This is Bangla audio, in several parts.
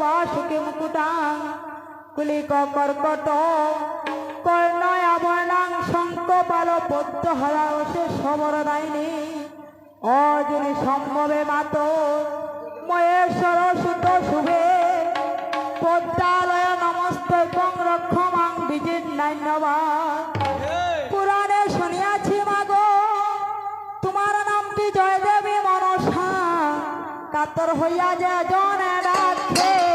বা সুখে মুকুটা, কুলি কর্কট কর্ণয় আবর্ণাং শঙ্খ পাল পদ্ম হরা সে সবর দায়নি অজনী সম্ভবে মাত, মহেশ্বর সুত শুভে, পদ্মালয় নমস্ত রক্ষমাং বিজিত নাইন্যবাদ পুরাণে শুনিয়াছি মাগো, তোমার নামটি জয়দেবী মনসা, কাতর হইয়া যে জনে ডাকে।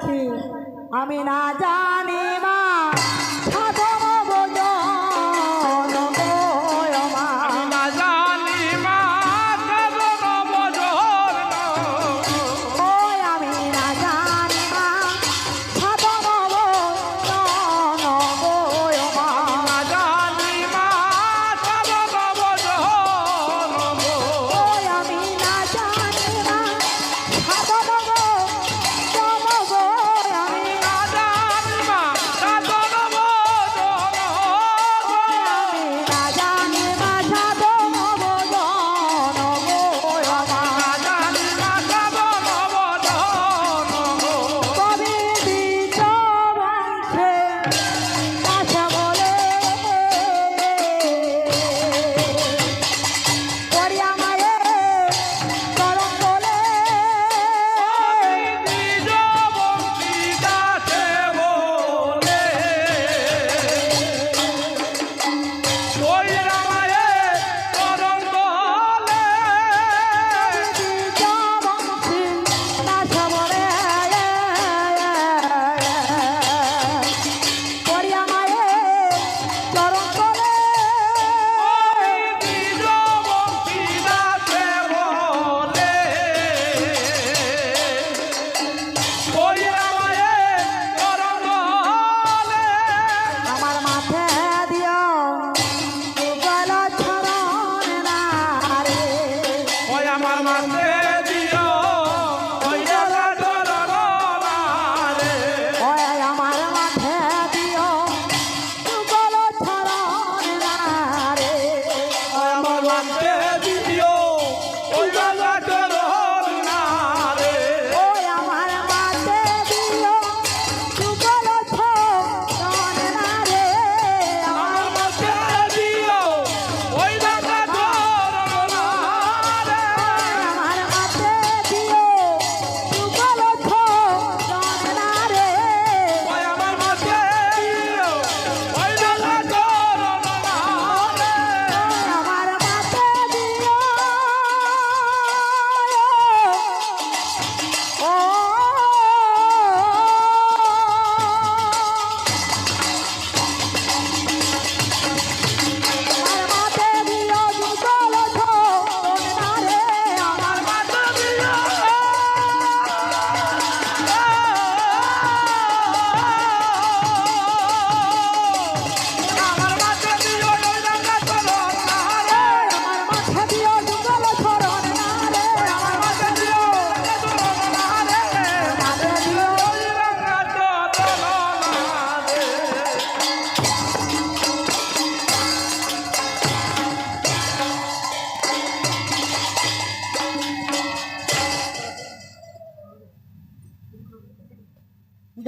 রাখি আমি না জানি মা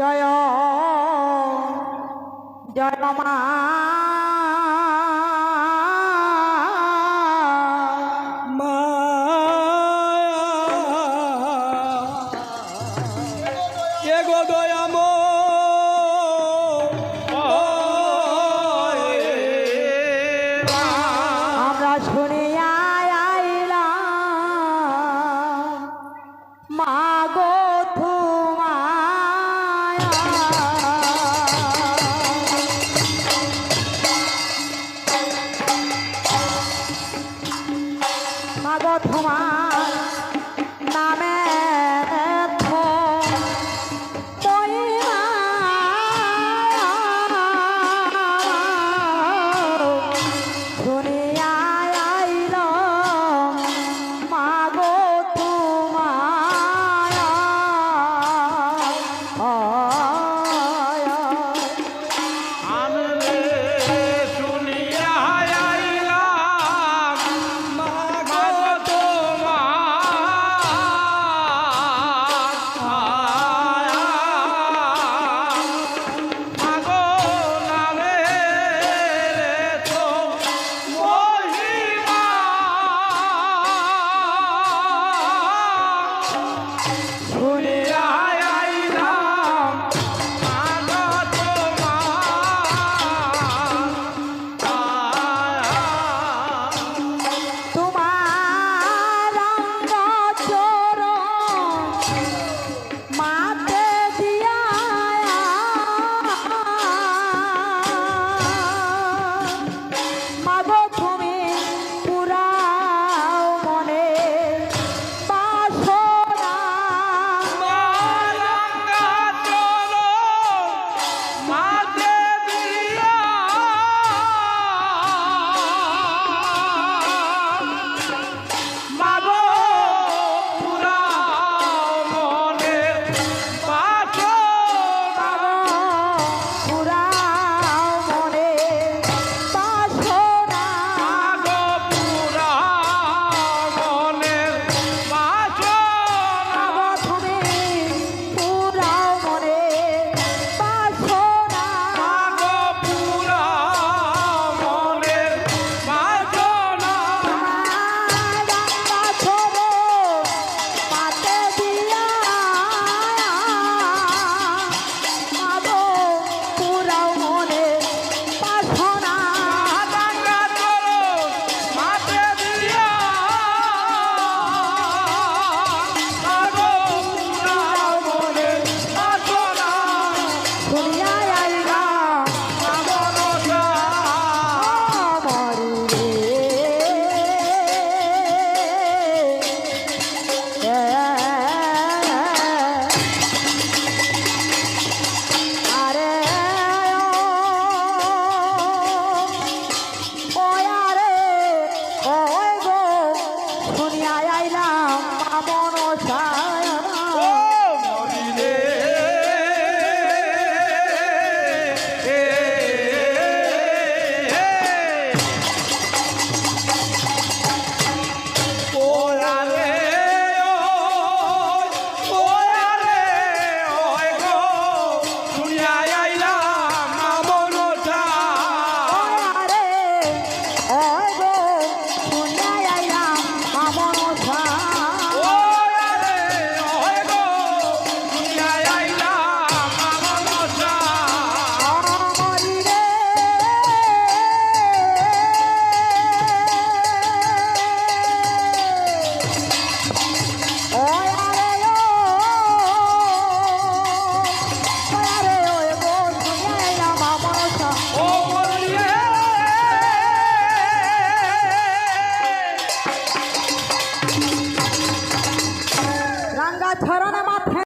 জয় জয় মা